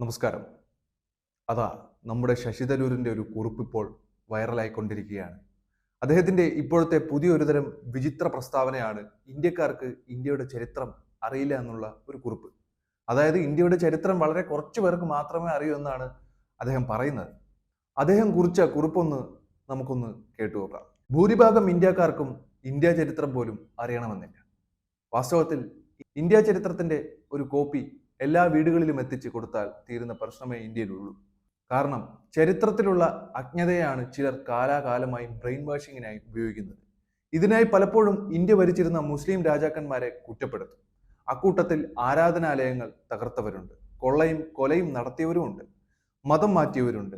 നമസ്കാരം. അതാ നമ്മുടെ ശശി തരൂരിന്റെ ഒരു കുറിപ്പ് ഇപ്പോൾ വൈറലായിക്കൊണ്ടിരിക്കുകയാണ്. അദ്ദേഹത്തിന്റെ ഇപ്പോഴത്തെ പുതിയൊരു തരം വിചിത്ര പ്രസ്താവനയാണ് ഇന്ത്യക്കാർക്ക് ഇന്ത്യയുടെ ചരിത്രം അറിയില്ല എന്നുള്ള ഒരു കുറിപ്പ്. അതായത് ഇന്ത്യയുടെ ചരിത്രം വളരെ കുറച്ച് പേർക്ക് മാത്രമേ അറിയൂ എന്നാണ് അദ്ദേഹം പറയുന്നത്. അദ്ദേഹം കുറിച്ച കുറിപ്പൊന്ന് നമുക്കൊന്ന് കേട്ടുനോക്കാം ഭൂരിഭാഗം ഇന്ത്യക്കാർക്കും ഇന്ത്യ ചരിത്രം പോലും അറിയണമെന്നില്ല. വാസ്തവത്തിൽ ഇന്ത്യ ചരിത്രത്തിന്റെ ഒരു കോപ്പി എല്ലാ വീടുകളിലും എത്തിച്ചു കൊടുത്താൽ തീരുന്ന പ്രശ്നമേ ഇന്ത്യയിലുള്ളൂ. കാരണം ചരിത്രത്തിലുള്ള അജ്ഞതയാണ് ചിലർ കാലാകാലമായി ബ്രെയിൻ വാഷിങ്ങിനായി ഉപയോഗിക്കുന്നത്. ഇതിനായി പലപ്പോഴും ഇന്ത്യ ഭരിച്ചിരുന്ന മുസ്ലിം രാജാക്കന്മാരെ കുറ്റപ്പെടുത്തും. അക്കൂട്ടത്തിൽ ആരാധനാലയങ്ങൾ തകർത്തവരുണ്ട്. കൊള്ളയും കൊലയും നടത്തിയവരുമുണ്ട്. മതം മാറ്റിയവരുണ്ട്.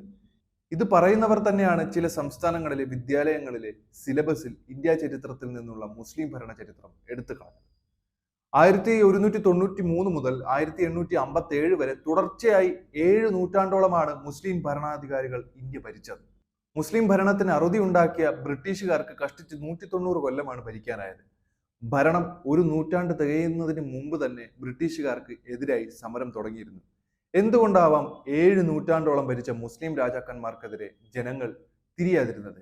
ഇത് പറയുന്നവർ തന്നെയാണ് ചില സംസ്ഥാനങ്ങളിലെ വിദ്യാലയങ്ങളിലെ സിലബസിൽ ഇന്ത്യ ചരിത്രത്തിൽ നിന്നുള്ള മുസ്ലിം ഭരണ ചരിത്രം എടുത്തു കളഞ്ഞത്. ആയിരത്തി ഒരുന്നൂറ്റി തൊണ്ണൂറ്റി മൂന്ന് മുതൽ ആയിരത്തി എണ്ണൂറ്റി അമ്പത്തി ഏഴ് വരെ തുടർച്ചയായി ഏഴ് നൂറ്റാണ്ടോളമാണ് മുസ്ലിം ഭരണാധികാരികൾ ഇന്ത്യ ഭരിച്ചത്. മുസ്ലിം ഭരണത്തിന് അറുതി ഉണ്ടാക്കിയ ബ്രിട്ടീഷുകാർക്ക് കഷ്ടിച്ച് നൂറ്റി തൊണ്ണൂറ് കൊല്ലമാണ് ഭരിക്കാനായത്. ഭരണം ഒരു നൂറ്റാണ്ട് തികയുന്നതിന് മുമ്പ് തന്നെ ബ്രിട്ടീഷുകാർക്ക് എതിരായി സമരം തുടങ്ങിയിരുന്നു. എന്തുകൊണ്ടാവാം ഏഴ് നൂറ്റാണ്ടോളം ഭരിച്ച മുസ്ലിം രാജാക്കന്മാർക്കെതിരെ ജനങ്ങൾ തിരിയാതിരുന്നത്?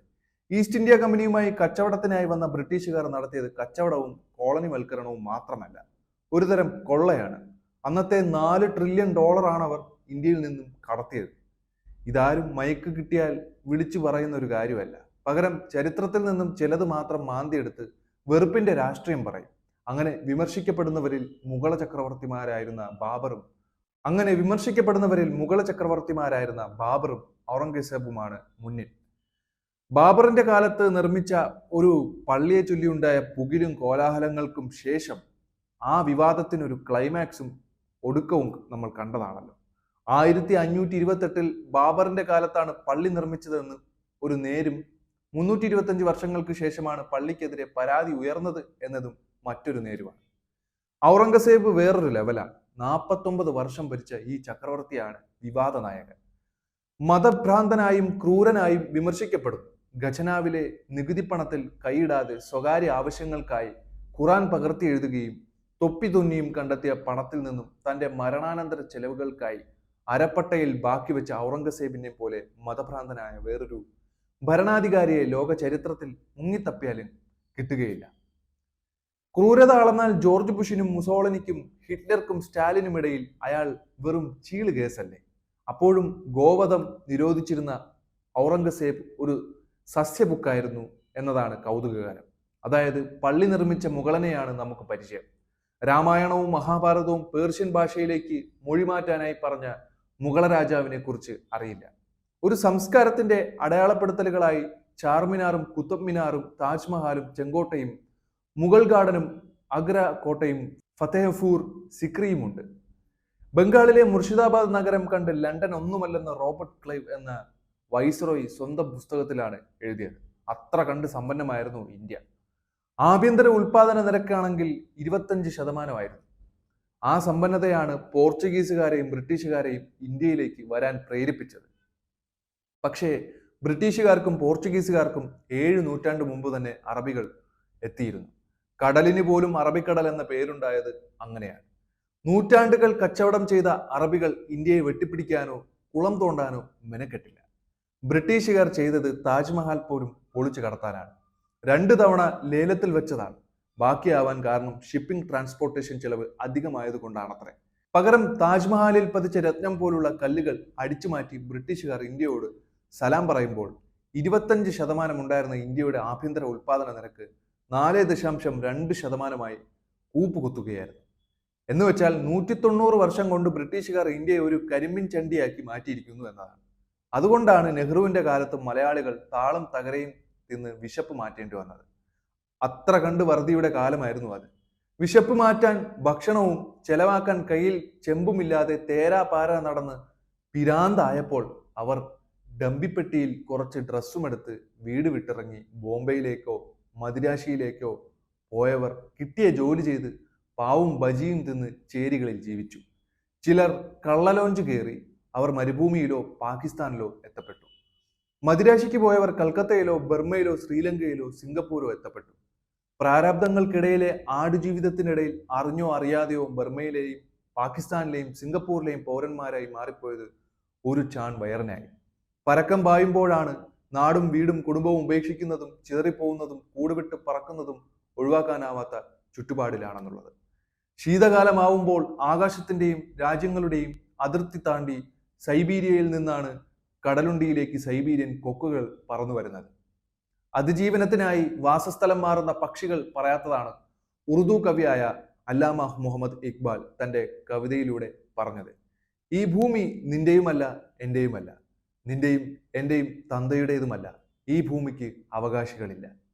ഈസ്റ്റ് ഇന്ത്യ കമ്പനിയുമായി കച്ചവടത്തിനായി വന്ന ബ്രിട്ടീഷുകാർ നടത്തിയത് കച്ചവടവും കോളനിവൽക്കരണവും മാത്രമല്ല. ഒരുതരം കൊള്ളയാണ്. അന്നത്തെ നാല് ട്രില്യൺ ഡോളറാണ് അവർ ഇന്ത്യയിൽ നിന്നും കടത്തിയത്. ഇതാരും മയക്ക് കിട്ടിയാൽ വിളിച്ചു പറയുന്ന ഒരു കാര്യമല്ല. പകരം ചരിത്രത്തിൽ നിന്നും ചിലത് മാത്രം മാന്തിയെടുത്ത് വെറുപ്പിന്റെ രാഷ്ട്രീയം പറയും. അങ്ങനെ വിമർശിക്കപ്പെടുന്നവരിൽ മുഗള ചക്രവർത്തിമാരായിരുന്ന ബാബറും അങ്ങനെ വിമർശിക്കപ്പെടുന്നവരിൽ മുഗള ചക്രവർത്തിമാരായിരുന്ന ബാബറും ഔറംഗസേബുമാണ് മുന്നിൽ. ബാബറിന്റെ കാലത്ത് നിർമ്മിച്ച ഒരു പള്ളിയെ ചൊല്ലിയുണ്ടായ പുകിലും കോലാഹലങ്ങൾക്കും ശേഷം ആ വിവാദത്തിനൊരു ക്ലൈമാക്സും ഒടുക്കവും നമ്മൾ കണ്ടതാണല്ലോ. ആയിരത്തി അഞ്ഞൂറ്റി ഇരുപത്തെട്ടിൽ ബാബറിന്റെ കാലത്താണ് പള്ളി നിർമ്മിച്ചതെന്ന് ഒരു നേരും മുന്നൂറ്റി ഇരുപത്തഞ്ച് വർഷങ്ങൾക്ക് ശേഷമാണ് പള്ളിക്കെതിരെ പരാതി ഉയർന്നത് എന്നതും മറ്റൊരു നേരുമാണ്. ഔറംഗസേബ് വേറൊരു ലെവലാണ് നാൽപ്പത്തൊമ്പത് വർഷം ഭരിച്ച ഈ ചക്രവർത്തിയാണ് വിവാദ നായകൻ. മതഭ്രാന്തനായും ക്രൂരനായും വിമർശിക്കപ്പെടുന്നു. ഖജനാവിലെ നികുതി പണത്തിൽ കൈയിടാതെ സ്വകാര്യ ആവശ്യങ്ങൾക്കായി ഖുറാൻ പകർത്തി എഴുതുകയും തൊപ്പി തുന്നിയും കണ്ടെത്തിയ പണത്തിൽ നിന്നും തന്റെ മരണാനന്തര ചെലവുകൾക്കായി അരപ്പട്ടയിൽ ബാക്കി വെച്ച ഔറംഗസേബിനെ പോലെ മതഭ്രാന്തനായ വേറൊരു ഭരണാധികാരിയെ ലോക ചരിത്രത്തിൽ മുങ്ങിത്തപ്പിയാലും കിട്ടുകയില്ല. ക്രൂരത അളന്നാൽ ജോർജ് ബുഷിനും മുസോളനിക്കും ഹിറ്റ്ലർക്കും സ്റ്റാലിനും ഇടയിൽ അയാൾ വെറും ചീൾ കേസല്ലേ? അപ്പോഴും ഗോവധം നിരോധിച്ചിരുന്ന ഔറംഗസേബ് ഒരു സസ്യബുക്കായിരുന്നു എന്നതാണ് കൗതുകകാരം. അതായത് പള്ളി നിർമ്മിച്ച മുകളനെയാണ് നമുക്ക് പരിചയം. രാമായണവും മഹാഭാരതവും പേർഷ്യൻ ഭാഷയിലേക്ക് മൊഴിമാറ്റാനായി പറഞ്ഞ മുഗള രാജാവിനെ കുറിച്ച് അറിയില്ല. ഒരു സംസ്കാരത്തിന്റെ അടയാളപ്പെടുത്തലുകളായി ചാർമിനാറും കുത്തബ് മിനാറും താജ്മഹാലും ചെങ്കോട്ടയും മുഗൾ ഗാർഡനും അഗ്ര കോട്ടയും ഫത്തേഹ്പൂർ സിക്രിയുമുണ്ട്. ബംഗാളിലെ മുർഷിദാബാദ് നഗരം കണ്ട് ലണ്ടൻ ഒന്നുമല്ലെന്ന് റോബർട്ട് ക്ലൈവ് എന്ന വൈസ്രോയി സ്വന്തം പുസ്തകത്തിലാണ് എഴുതിയത്. അത്ര കണ്ട് സമ്പന്നമായിരുന്നു ഇന്ത്യ. ആഭ്യന്തര ഉൽപാദന നിരക്കാണെങ്കിൽ ഇരുപത്തഞ്ച് ശതമാനമായിരുന്നു. ആ സമ്പന്നതയാണ് പോർച്ചുഗീസുകാരെയും ബ്രിട്ടീഷുകാരെയും ഇന്ത്യയിലേക്ക് വരാൻ പ്രേരിപ്പിച്ചത്. പക്ഷേ ബ്രിട്ടീഷുകാർക്കും പോർച്ചുഗീസുകാർക്കും ഏഴ് നൂറ്റാണ്ട് മുമ്പ് തന്നെ അറബികൾ എത്തിയിരുന്നു. കടലിന് പോലും അറബിക്കടൽ എന്ന പേരുണ്ടായത് അങ്ങനെയാണ്. നൂറ്റാണ്ടുകൾ കച്ചവടം ചെയ്ത അറബികൾ ഇന്ത്യയെ വെട്ടിപ്പിടിക്കാനോ കുളം തോണ്ടാനോ മെനക്കെട്ടില്ല. ബ്രിട്ടീഷുകാർ ചെയ്തത് താജ്മഹൽ പോലും പൊളിച്ചു കടത്താനാണ്. രണ്ട് തവണ ലേലത്തിൽ വെച്ചതാണ്. ബാക്കിയാവാൻ കാരണം ഷിപ്പിംഗ് ട്രാൻസ്പോർട്ടേഷൻ ചെലവ് അധികമായതുകൊണ്ടാണത്രേ. പകരം താജ്മഹലിൽ പതിച്ച രത്നം പോലുള്ള കല്ലുകൾ അടിച്ചുമാറ്റി ബ്രിട്ടീഷുകാർ ഇന്ത്യയോട് സലാം പറയുമ്പോൾ ഇരുപത്തഞ്ച് ശതമാനം ഉണ്ടായിരുന്ന ഇന്ത്യയുടെ ആഭ്യന്തര ഉൽപാദന നിരക്ക് നാല് ദശാംശം രണ്ട് ശതമാനമായി കൂപ്പുകുത്തുകയായിരുന്നു. എന്ന് വെച്ചാൽ നൂറ്റി തൊണ്ണൂറ് വർഷം കൊണ്ട് ബ്രിട്ടീഷുകാർ ഇന്ത്യയെ ഒരു കരിമ്പിൻ ചണ്ടിയാക്കി മാറ്റിയിരിക്കുന്നു എന്നതാണ്. അതുകൊണ്ടാണ് നെഹ്റുവിന്റെ കാലത്ത് മലയാളികൾ താളം തകരയും തിന്ന് വിശപ്പ് മാറ്റേണ്ടി വന്നത്. അത്ര കണ്ട് വറുതിയുടെ കാലമായിരുന്നു അത്. വിശപ്പ് മാറ്റാൻ ഭക്ഷണവും ചെലവാക്കാൻ കയ്യിൽ ചെമ്പുമില്ലാതെ തേരാ പാര നടന്ന് പിരാന്തായപ്പോൾ അവർ ഡമ്പിപ്പെട്ടിയിൽ കുറച്ച് ഡ്രസ്സും എടുത്ത് വീട് വിട്ടിറങ്ങി ബോംബെയിലേക്കോ മദിരാശിയിലേക്കോ പോയവർ കിട്ടിയ ജോലി ചെയ്ത് പാവും ബജിയും തിന്ന് ചേരികളിൽ ജീവിച്ചു. ചിലർ കള്ളലോഞ്ച് കയറി അവർ മരുഭൂമിയിലോ പാകിസ്ഥാനിലോ എത്തപ്പെട്ടു. മദിരാശിക്ക് പോയവർ കൽക്കത്തയിലോ ബർമ്മയിലോ ശ്രീലങ്കയിലോ സിംഗപ്പൂരോ എത്തപ്പെട്ടു. പ്രാരാബ്ദങ്ങൾക്കിടയിലെ ആടുജീവിതത്തിനിടയിൽ അറിഞ്ഞോ അറിയാതെയോ ബർമയിലെയും പാകിസ്ഥാനിലെയും സിംഗപ്പൂരിലെയും പൗരന്മാരായി മാറിപ്പോയത് ഒരു ചാൺ വയറിനായി. പരക്കം പായുമ്പോഴാണ് നാടും വീടും കുടുംബവും ഉപേക്ഷിക്കുന്നതും ചിതറിപ്പോകുന്നതും കൂടുവിട്ട് പറക്കുന്നതും ഒഴിവാക്കാനാവാത്ത ചുറ്റുപാടിലാണെന്നുള്ളത്. ശീതകാലമാവുമ്പോൾ ആകാശത്തിന്റെയും രാജ്യങ്ങളുടെയും അതിർത്തി താണ്ടി സൈബീരിയയിൽ നിന്നാണ് കടലുണ്ടിയിലേക്ക് സൈബീരിയൻ കൊക്കുകൾ പറന്നു വരുന്നത്. അതിജീവനത്തിനായി വാസസ്ഥലം മാറുന്ന പക്ഷികൾ പറയാത്തതാണ് ഉറുദു കവിയായ അല്ലാമ മുഹമ്മദ് ഇക്ബാൽ തന്റെ കവിതയിലൂടെ പറഞ്ഞത്. ഈ ഭൂമി നിന്റെയുമല്ല എന്റെയുമല്ല നിന്റെയും എന്റെയും തന്തയുടേതുമല്ല. ഈ ഭൂമിക്ക് അവകാശികളില്ല.